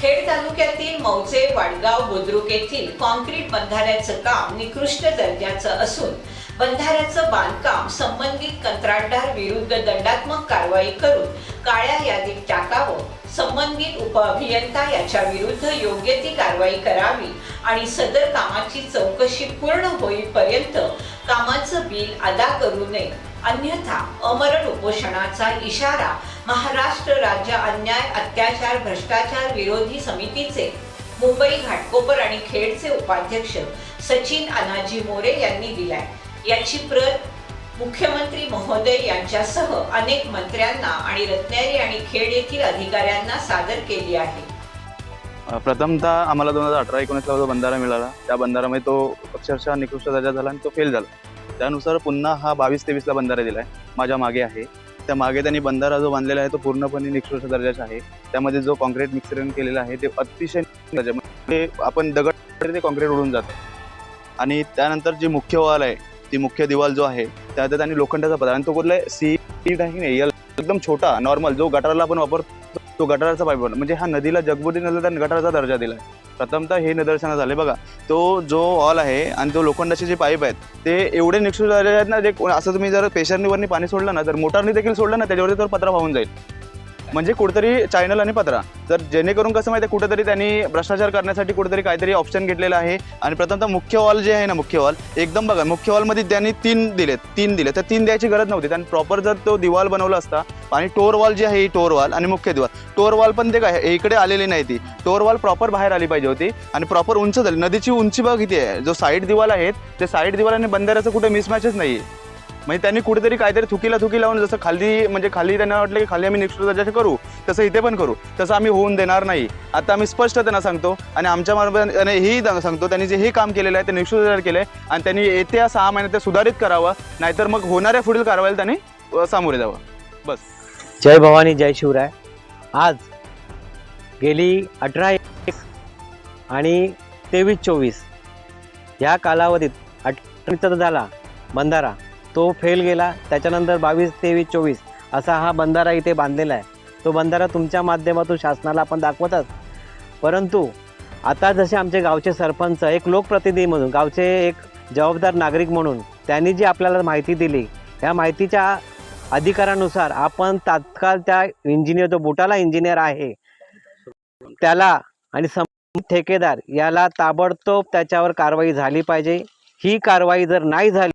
खेड तालुक्यातील मौजे वाडगाव बुद्रुक येथील कॉन्क्रीट बंधाऱ्याचं काम निकृष्ट दर्जाचं असून बंधाऱ्याचं बांधकाम संबंधित कंत्राटदार विरुद्ध दंडात्मक कारवाई करून काळ्या यादीत टाकावं संबंधित उपअभियंता याच्या विरुद्ध योग्य ती कारवाई करावी आणि सदर कामाची चौकशी पूर्ण होईपर्यंत कामाचं बिल अदा करू नये. अन्यथा अमरण उपोषणाचा इशारा महाराष्ट्र राज्य अन्याय अत्याचार भ्रष्टाचार विरोधी समितीचे मुंबई घाटकोपर आणि खेडचे उपाध्यक्ष सचिन अनाजी मोरे यांनी दिलाय. याची प्रत मुख्यमंत्री महोदय यांच्यासह अनेक मंत्र्यांना आणि रत्नागिरी आणि खेड येथील अधिकाऱ्यांना सादर केली आहे. प्रथमतः आम्हाला दोन हजार अठरा एकोणीसला जो बंधारा मिळाला त्या बंधारामध्ये तो अक्षरशः निकृष्ट दर्जा झाला आणि तो फेल झाला. त्यानुसार पुन्हा हा बावीस तेवीसला बंधारा दिला आहे माझ्या मागे आहे. त्या मागे त्यांनी बंधारा जो बांधलेला आहे तो पूर्णपणे निकृष्ट दर्जाचा आहे. त्यामध्ये जो कॉन्क्रीट मिक्सरण केलेला आहे ते अतिशय म्हणजे आपण दगड ते कॉन्क्रीट उडून जातं. आणि त्यानंतर जी मुख्य वॉल आहे ती मुख्य दिवाल जो आहे त्यात त्यांनी लोखंडाचा पदार्थ आणि तो कुठला सी आहे की नाही एकदम छोटा नॉर्मल जो गटाराला आपण वापरतो तो गटाराचा पाईप म्हणजे हा नदीला जगबुडी नदीला त्या गटाराचा दर्जा दिला आहे प्रथमतः हे निदर्शनास झाले. बघा तो जो हॉल आहे आणि तो लोखंडाचे जे पाईप आहेत ते एवढे निक्षू झालेले आहेत ना जे असं तुम्ही जर पेशरनीवरनी पाणी सोडलं ना तर मोटारनी देखील सोडलं ना त्याच्यावरती तर पत्रा वाहून जाईल. म्हणजे कुठेतरी चॅनल आणि पत्रा. तर जेणेकरून कसं माहिती आहे कुठेतरी त्यांनी भ्रष्टाचार करण्यासाठी कुठेतरी काहीतरी ऑप्शन घेतलेलं आहे. आणि प्रथमतः मुख्य वॉल जे आहे ना मुख्य हॉल एकदम बघा मुख्य वॉलमध्ये त्यांनी तीन दिलेत तीन दिले तर तीन द्यायची गरज नव्हती. त्यांनी प्रॉपर जर तो दिवाल बनवला असता आणि टोर वॉल जी आहे ही टोर वॉल आणि मुख्य दिवाल टोर वॉल पण ते काय इकडे आलेली नाही ती. टोर वॉल प्रॉपर बाहेर आली पाहिजे होती आणि प्रॉपर उंच झाली. नदीची उंची बघ किती आहे. जो साईड दिवाल आहेत ते साईड दिवाल आणि बंधाऱ्याचं कुठे मिसमॅचच नाही आहे म्हणजे त्यांनी कुठेतरी काहीतरी थुकीला थुकी लावून जसं खाली म्हणजे खाली त्यांना वाटलं की खाली आम्ही निकृष्ट दर्जाचे करू तसं इथे पण करू. तसं आम्ही होऊन देणार नाही. आता आम्ही स्पष्ट त्यांना सांगतो आणि आमच्या मार्फत आणि हेही सांगतो त्यांनी जे हे काम केलेलं आहे ते निकृष्ट दर्जा केलं आहे आणि त्यांनी येत्या सहा महिन्यात ते सुधारित करावं नाहीतर मग होणाऱ्या पुढील कारवाईला त्यांनी सामोरे जावं. बस. जय भवानी जय शिवराय. आज गेली अठरा एक आणि तेवीस चोवीस. ह्या कालावधीत अठरा झाला बंधारा. तो फेल गेला त्याच्यानंतर बावीस तेवीस चोवीस असा हा बंधारा इथे बांधलेला आहे. तो बंधारा तुमच्या माध्यमातून शासनाला आपण दाखवतात परंतु आता जसे आमचे गावचे सरपंच एक लोकप्रतिनिधी म्हणून गावचे एक जबाबदार नागरिक म्हणून त्यांनी जी आपल्याला माहिती दिली ह्या माहितीच्या अधिकारानुसार आपण तात्काळ त्या इंजिनियर जो बुटाला इंजिनियर आहे त्याला आणि सम ठेकेदार याला ताबडतोब त्याच्यावर कारवाई झाली पाहिजे. ही कारवाई जर नाही झाली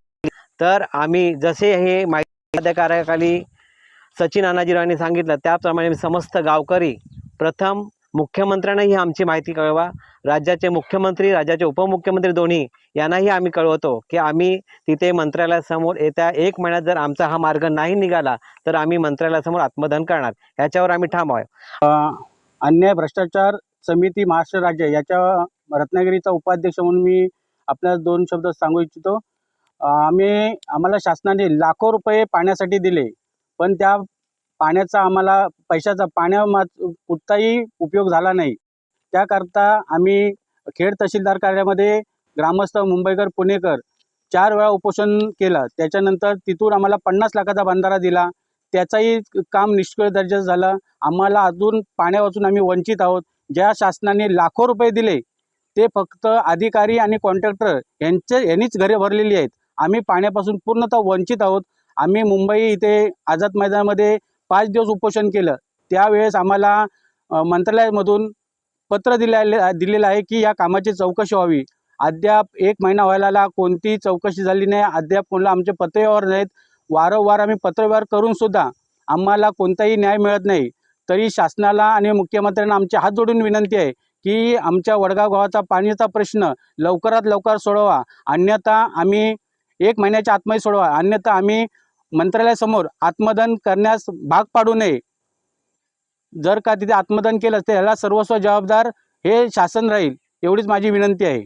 तर आम्ही जसे हे माहिती कार्याखाली सचिन अनाजीरावांनी सांगितलं त्याप्रमाणे समस्त गावकरी प्रथम मुख्यमंत्र्यांनाही आमची माहिती कळवा राज्याचे मुख्यमंत्री राज्याचे उपमुख्यमंत्री दोन्ही यांनाही आम्ही कळवतो की आम्ही तिथे मंत्रालयासमोर येत्या एक महिन्यात जर आमचा हा मार्ग नाही निघाला तर आम्ही मंत्रालयासमोर आत्मदहन करणार. याच्यावर आम्ही ठाम आहोत. अन्याय भ्रष्टाचार समिती महाराष्ट्र राज्य याच्या रत्नागिरीचा उपाध्यक्ष म्हणून मी आपल्याला दोन शब्द सांगू इच्छितो. आम्ही आम्हाला शासनाने लाखो रुपये पाण्यासाठी दिले. पण त्या पाण्याचा आम्हाला पैशाचा पाण्या कुठताही उपयोग झाला नाही. त्याकरता आम्ही खेड तहसीलदार कार्यामध्ये ग्रामस्थ मुंबईकर पुणेकर चार वेळा उपोषण केलं. त्याच्यानंतर तिथून आम्हाला पन्नास लाखाचा बंधारा दिला. त्याचाही काम निष्क्रिय दर्जाचं झालं. आम्हाला अजून पाण्यापासून आम्ही वंचित आहोत. ज्या शासनाने लाखो रुपये दिले ते फक्त अधिकारी आणि कॉन्ट्रॅक्टर यांचे यांनीच घरे भरलेली आहेत. आम्ही पाण्यापासून पूर्णतः वंचित आहोत. आम्ही मुंबई इथे आझाद मैदानामध्ये पाच दिवस उपोषण केलं. त्यावेळेस आम्हाला मंत्रालयामधून पत्र दिलेले दिलेलं आहे की या कामाची चौकशी व्हावी. अद्याप एक महिना व्हायला कोणतीही चौकशी झाली नाही अद्याप कोणाला आमचे पत्रव्यवहार नाहीत. वारंवार आम्ही पत्रव्यवहार करूनसुद्धा आम्हाला कोणताही न्याय मिळत नाही. तरी शासनाला आणि मुख्यमंत्र्यांना आमचे हात जोडून विनंती आहे की आमच्या वडगाव गावाचा पाण्याचा प्रश्न लवकरात लवकर सोडवा. अन्यथा आम्ही एक महिन्याच्या आतमध्ये सोडवा. अन्यथा आम्ही मंत्रालयासमोर आत्मदन करण्यास भाग पाडू नये. जर का तिथे आत्मदन केलं तर ह्याला सर्वस्व जबाबदार हे शासन राहील एवढीच माझी विनंती आहे.